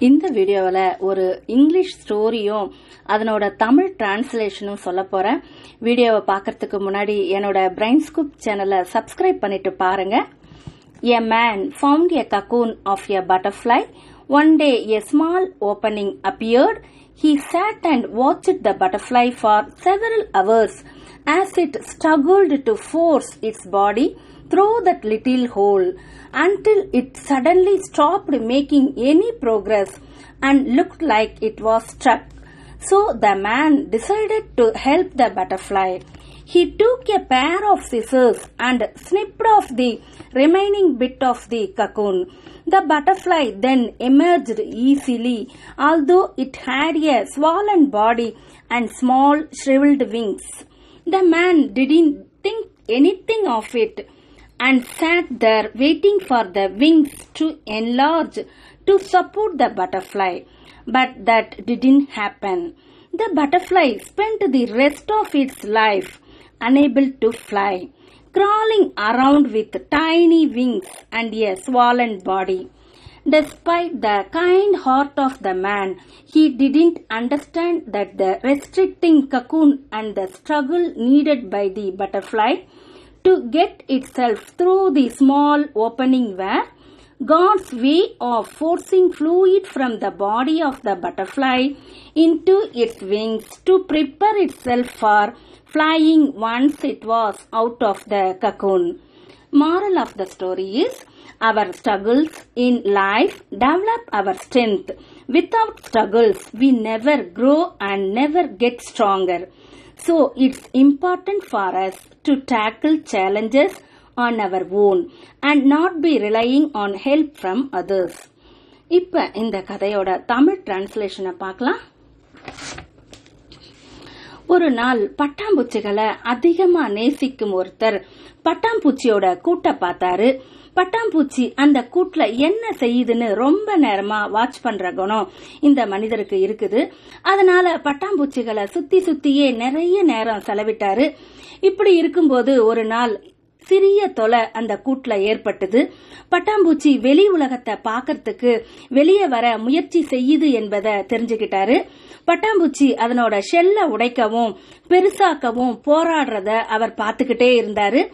இந்த வீடியோவில் ஒரு இங்கிலீஷ் ஸ்டோரியும் அதனோட தமிழ் டிரான்ஸ்லேஷனும் சொல்ல போகிறேன் வீடியோவை பார்க்கறதுக்கு முன்னாடி என்னோட பிரைன் ஸ்கூப் சேனலை சப்ஸ்கிரைப் பண்ணிட்டு பாருங்க a man found a cocoon of a butterfly one day a small opening appeared he sat and watch the butterfly for several hours as it struggled to force its body through that little hole until it suddenly stopped making any progress and looked like it was stuck. So the man decided to help the butterfly. He took a pair of scissors and snipped off the remaining bit of the cocoon. The butterfly then emerged easily, although it had a swollen body and small shriveled wings. The man didn't think anything of it and sat there waiting for the wings to enlarge to support the butterfly. But that didn't happen. The butterfly spent the rest of its life unable to fly, crawling around with tiny wings and a swollen body. Despite the kind heart of the man, he didn't understand that the restricting cocoon and the struggle needed by the butterfly to get itself through the small opening where God's way of forcing fluid from the body of the butterfly into its wings to prepare itself for flying once it was out of the cocoon. Moral of the story is our struggles in life develop our strength. Without struggles, we never grow and never get stronger. So it's important for us to tackle challenges on our own and not be relying on help from others. இப்ப இந்த கதையோட தமிழ் டிரான்ஸ்லேஷனை பார்க்கலாம் ஒரு நாள் பட்டாம்பூச்சிகளை அதிகமா நேசிக்கும் ஒருத்தர். பட்டாம்பூச்சியோட கூட்ட பார்த்தாரு. பட்டாம்பூச்சி அந்த கூட்டுல என்ன செய்யுதுன்னு ரொம்ப நேரமா வாட்ச் பண்ற குணம் இந்த மனிதருக்கு இருக்குது. அதனால பட்டாம்பூச்சிகளை சுத்தி சுத்தியே நிறைய நேரம் செலவிட்டாரு. இப்படி இருக்கும்போது ஒரு நாள் சிறிய தொலை அந்த கூட்டுல ஏற்பட்டது. பட்டாம்பூச்சி வெளி உலகத்தை பாக்கிறதுக்கு வெளியே வர முயற்சி செய்யுது என்பதை தெரிஞ்சுக்கிட்டாரு. பட்டாம்பூச்சி அதனோட ஷெல்ல உடைக்கவும் பெருசாக்கவும் போராடுறத அவர் பார்த்துக்கிட்டே இருந்தாரு.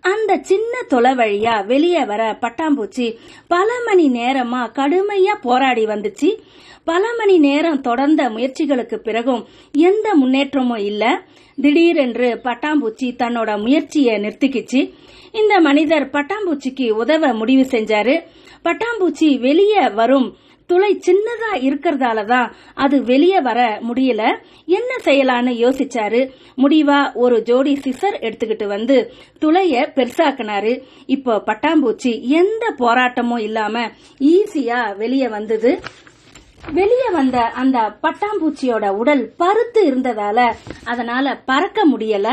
அந்த சின்ன தொலை வழியா வெளியே வர பட்டாம்பூச்சி பல மணி நேரமா கடுமையா போராடி வந்துச்சு. பல மணி நேரம் தொடர்ந்த முயற்சிகளுக்கு பிறகும் எந்த முன்னேற்றமும் இல்ல. திடீரென்று பட்டாம்பூச்சி தன்னோட முயற்சியை நிறுத்திக்கிச்சு. இந்த மனிதர் பட்டாம்பூச்சிக்கு உதவ முடிவு செஞ்சாரு. பட்டாம்பூச்சி வெளியே வரும் துளை சின்னதா இருக்கிறதால தான் அது வெளியே வர முடியல. என்ன செய்யலான்னு யோசிச்சாரு. முடிவா ஒரு ஜோடி சிசர் எடுத்துக்கிட்டு வந்து துளைய பெருசாக்குனாரு. இப்போ பட்டாம்பூச்சி எந்த போராட்டமும் இல்லாம ஈஸியா வெளியே வந்தது. வெளியே வந்த அந்த பட்டாம்பூச்சியோட உடல் பருத்து இருந்ததால அதனால பறக்க முடியல.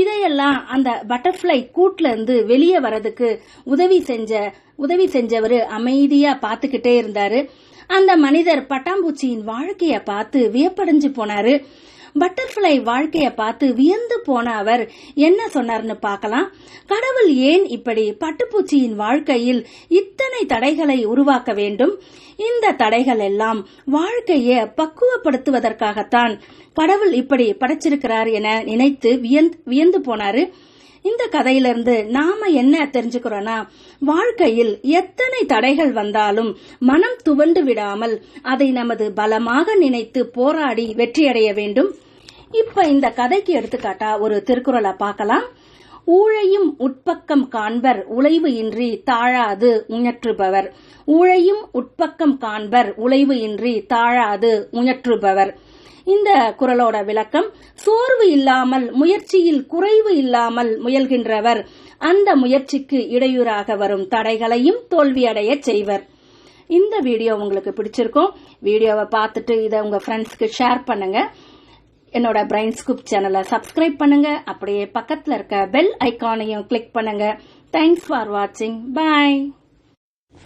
இதையெல்லாம் அந்த பட்டர்ஃப்ளை கூட்ல இருந்து வெளியே வரதுக்கு உதவி செஞ்ச உதவி செஞ்சவர் அமைதியா பாத்துக்கிட்டே இருந்தாரு. அந்த மனிதர் பட்டாம்பூச்சியின் வாழ்க்கைய பார்த்து வியப்படைஞ்சு போனாரு. பட்டர்ஃப்ளை வாழ்க்கைய பார்த்து வியந்து போன அவர் என்ன சொன்னார்னு பார்க்கலாம். கடவுள் ஏன் இப்படி பட்டுப்பூச்சியின் வாழ்க்கையில் இத்தனை தடைகளை உருவாக்க வேண்டும்? இந்த தடைகள் எல்லாம் வாழ்க்கைய பக்குவப்படுத்துவதற்காகத்தான் கடவுள் இப்படி படைச்சிருக்கிறார் என நினைத்து வியந்து போனாரு. இந்த கதையிலிருந்து நாம என்ன தெரிஞ்சுக்கிறோம்னா வாழ்க்கையில் எத்தனை தடைகள் வந்தாலும் மனம் துவண்டு விடாமல் அதை நமது பலமாக நினைத்து போராடி வெற்றியடைய வேண்டும். இப்ப இந்த கதைக்கு எடுத்துக்காட்டா ஒரு திருக்குறளை பார்க்கலாம். ஊழையும் உட்பக்கம் காண்பர் உழைவு இன்றி தாழாது உயற்றுபவர் ஊழையும் உட்பக்கம் காண்பர் உழைவு இன்றி தாழாது உயற்றுபவர் இந்த குரலோட விளக்கம் சோர்வு இல்லாமல் முயற்சியில் குறைவு இல்லாமல் முயல்கின்றவர் அந்த முயற்சிக்கு இடையூறாக வரும் தடைகளையும் தோல்வியடைய செய்வர். இந்த வீடியோ உங்களுக்கு பிடிச்சிருக்கும் வீடியோவை பார்த்துட்டு இதை உங்க ஃப்ரெண்ட்ஸ்க்கு ஷேர் பண்ணுங்க. என்னோட பிரைன் ஸ்கூப் சேனலை சப்ஸ்கிரைப் பண்ணுங்க. அப்படியே பக்கத்துல இருக்க பெல் ஐக்கானையும் கிளிக் பண்ணுங்க. தேங்க்ஸ் ஃபார் வாட்சிங் பாய்